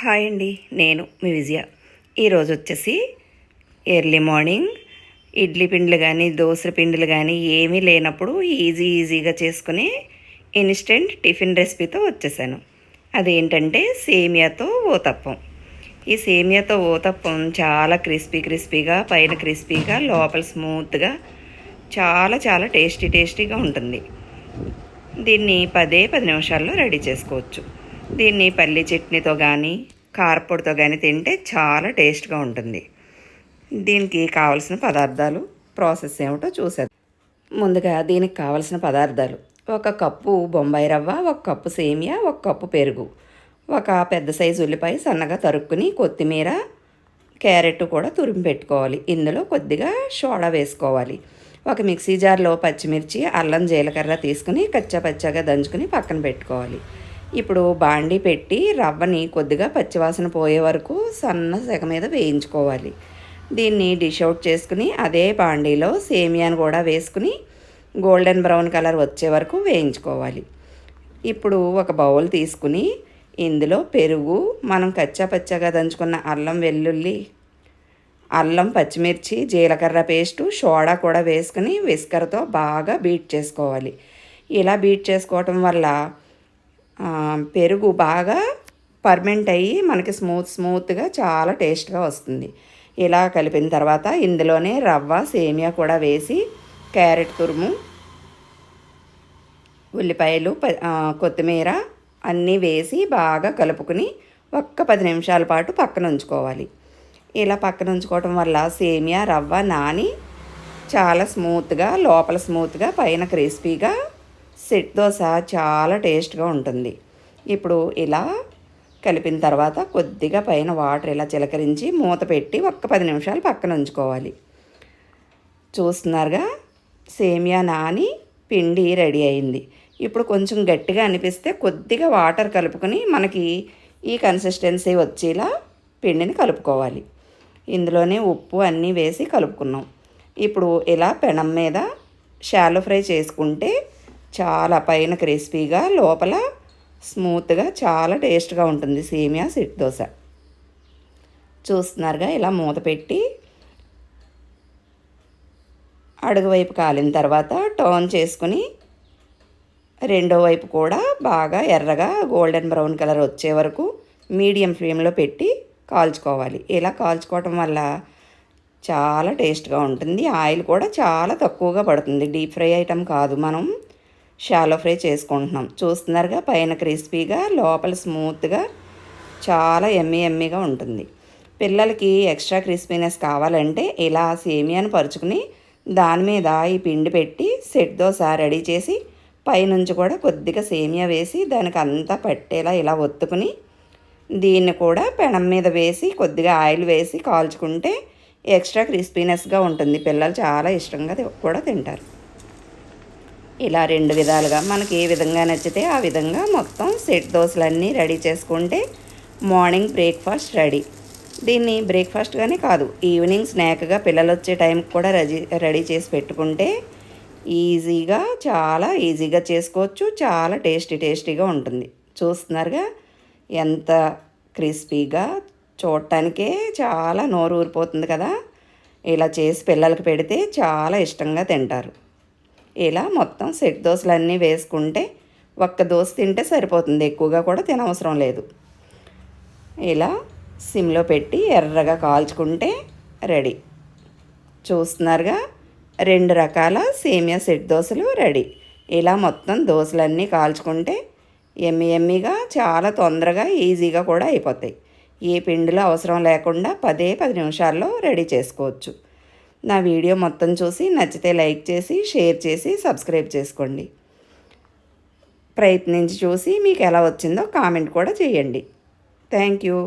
Hi అండి నేను మీ విజయ. ఈరోజు వచ్చేసి ఎర్లీ మార్నింగ్. ఇడ్లీ పిండిలు కానీ దోశ పిండిలు కానీ ఏమీ లేనప్పుడు ఈజీ ఈజీగా చేసుకుని ఇన్స్టెంట్ టిఫిన్ రెసిపీతో వచ్చేసాను. అదేంటంటే సేమియాతో ఓతప్పం. ఈ సేమియాతో ఓతప్పం చాలా క్రిస్పీ క్రిస్పీగా పైన క్రిస్పీగా లోపల స్మూత్గా చాలా చాలా టేస్టీ టేస్టీగా ఉంటుంది. దీన్ని పదే పది నిమిషాల్లో రెడీ చేసుకోవచ్చు. దీన్ని పల్లి చట్నీతో కానీ కారపొడితో కానీ తింటే చాలా టేస్ట్గా ఉంటుంది. దీనికి కావలసిన పదార్థాలు ప్రాసెస్ ఏమిటో చూసేది ముందుగా దీనికి కావలసిన పదార్థాలు. ఒక కప్పు బొంబాయి రవ్వ ఒక కప్పు సేమియా ఒక కప్పు పెరుగు. ఒక పెద్ద సైజు ఉల్లిపాయ సన్నగా తరుక్కుని కొత్తిమీర క్యారెట్ కూడా తురిమి పెట్టుకోవాలి. ఇందులో కొద్దిగా సోడా వేసుకోవాలి. ఒక మిక్సీ జార్లో పచ్చిమిర్చి అల్లం జీలకర్ర తీసుకుని కచ్చా పచ్చగా దంచుకుని పక్కన పెట్టుకోవాలి. ఇప్పుడు బాండీ పెట్టి రవ్వని కొద్దిగా పచ్చివాసన పోయే వరకు సన్న సెగ మీద వేయించుకోవాలి. దీన్ని డిష్ అవుట్ చేసుకుని అదే బాండీలో సేమియాను కూడా వేసుకుని గోల్డెన్ బ్రౌన్ కలర్ వచ్చే వరకు వేయించుకోవాలి. ఇప్పుడు ఒక బౌల్ తీసుకుని ఇందులో పెరుగు మనం కచ్చా పచ్చగా దంచుకున్న అల్లం వెల్లుల్లి అల్లం పచ్చిమిర్చి జీలకర్ర పేస్టు సోడా కూడా వేసుకుని విస్కర్తో బాగా బీట్ చేసుకోవాలి. ఇలా బీట్ చేసుకోవటం వల్ల పెరుగు బాగా పర్మెంట్ అయ్యి మనకి స్మూత్ స్మూత్గా చాలా టేస్ట్గా వస్తుంది. ఇలా కలిపిన తర్వాత ఇందులోనే రవ్వ సేమియా కూడా వేసి క్యారెట్ తురుము ఉల్లిపాయలు కొత్తిమీర అన్నీ వేసి బాగా కలుపుకుని ఒక్క పది నిమిషాల పాటు పక్కన ఉంచుకోవాలి. ఇలా పక్కన ఉంచుకోవటం వల్ల సేమియా రవ్వ నాని చాలా స్మూత్గా లోపల స్మూత్గా పైన క్రిస్పీగా సెట్ దోశ చాలా టేస్ట్గా ఉంటుంది. ఇప్పుడు ఇలా కలిపిన తర్వాత కొద్దిగా పైన వాటర్ ఇలా చిలకరించి మూత పెట్టి ఒక్క పది నిమిషాలు పక్కన ఉంచుకోవాలి. చూస్తున్నారుగా? సేమియా నాని పిండి రెడీ అయింది. ఇప్పుడు కొంచెం గట్టిగా అనిపిస్తే కొద్దిగా వాటర్ కలుపుకొని మనకి ఈ కన్సిస్టెన్సీ వచ్చేలా పిండిని కలుపుకోవాలి. ఇందులోనే ఉప్పు అన్నీ వేసి కలుపుకున్నాం. ఇప్పుడు ఇలా పెనం మీద షాలో ఫ్రై చేసుకుంటే చాలా పైన క్రిస్పీగా లోపల స్మూత్గా చాలా టేస్ట్గా ఉంటుంది సేమియా సిట్ దోశ. చూస్తున్నారుగా ఇలా మూత పెట్టి అడుగు వైపు కాలిన తర్వాత టర్న్ చేసుకుని రెండో వైపు కూడా బాగా ఎర్రగా గోల్డెన్ బ్రౌన్ కలర్ వచ్చే వరకు మీడియం ఫ్లేమ్లో పెట్టి కాల్చుకోవాలి. ఇలా కాల్చుకోవటం వల్ల చాలా టేస్ట్గా ఉంటుంది. ఆయిల్ కూడా చాలా తక్కువగా పడుతుంది. డీప్ ఫ్రై ఐటెం కాదు మనం. షాలో ఫ్రై చేసుకుంటున్నాం. చూస్తున్నారుగా పైన క్రిస్పీగా లోపల స్మూత్గా చాలా ఎమ్మి ఎమ్మిగా ఉంటుంది. పిల్లలకి ఎక్స్ట్రా క్రిస్పీనెస్ కావాలంటే ఇలా సేమియాను పరుచుకుని దాని మీద ఈ పిండి పెట్టి సెట్ దోశ రెడీ చేసి పైనుంచి కూడా కొద్దిగా సేమియా వేసి దానికి అంతా పట్టేలా ఇలా ఒత్తుకుని దీన్ని కూడా పెనం మీద వేసి కొద్దిగా ఆయిల్ వేసి కాల్చుకుంటే ఎక్స్ట్రా క్రిస్పీనెస్గా ఉంటుంది. పిల్లలు చాలా ఇష్టంగా కూడా తింటారు. ఇలా రెండు విధాలుగా మనకి ఏ విధంగా నచ్చితే ఆ విధంగా మొత్తం సెట్ దోశలన్నీ రెడీ చేసుకుంటే మార్నింగ్ బ్రేక్ఫాస్ట్ రెడీ. దీన్ని బ్రేక్ఫాస్ట్గానే కాదు ఈవినింగ్ స్నాక్గా పిల్లలు వచ్చే టైంకి కూడా రెడీ రెడీ చేసి పెట్టుకుంటే ఈజీగా చాలా ఈజీగా చేసుకోవచ్చు చాలా టేస్టీ టేస్టీగా ఉంటుంది. చూస్తున్నారుగా ఎంత క్రిస్పీగా చూడటానికే చాలా నోరు ఊరిపోతుంది కదా. ఇలా చేసి పిల్లలకి పెడితే చాలా ఇష్టంగా తింటారు. ఇలా మొత్తం సెట్ దోశలు అన్నీ వేసుకుంటే ఒక్క దోశ తింటే సరిపోతుంది. ఎక్కువగా కూడా తినవసరం లేదు. ఇలా సిమ్లో పెట్టి ఎర్రగా కాల్చుకుంటే రెడీ. చూస్తున్నారుగా? రెండు రకాల సేమియా సెట్ దోశలు రెడీ. ఇలా మొత్తం దోశలన్నీ కాల్చుకుంటే ఎమ్మి ఎమ్మిగా చాలా తొందరగా ఈజీగా కూడా అయిపోతాయి. ఏ పిండిలో అవసరం లేకుండా పదే పది నిమిషాల్లో రెడీ చేసుకోవచ్చు. నా వీడియో మొత్తం చూసి నచ్చితే లైక్ చేసి షేర్ చేసి సబ్స్క్రైబ్ చేసుకోండి. ప్రయత్నించి చూసి మీకు ఎలా వచ్చిందో కామెంట్ కూడా చేయండి. Thank you.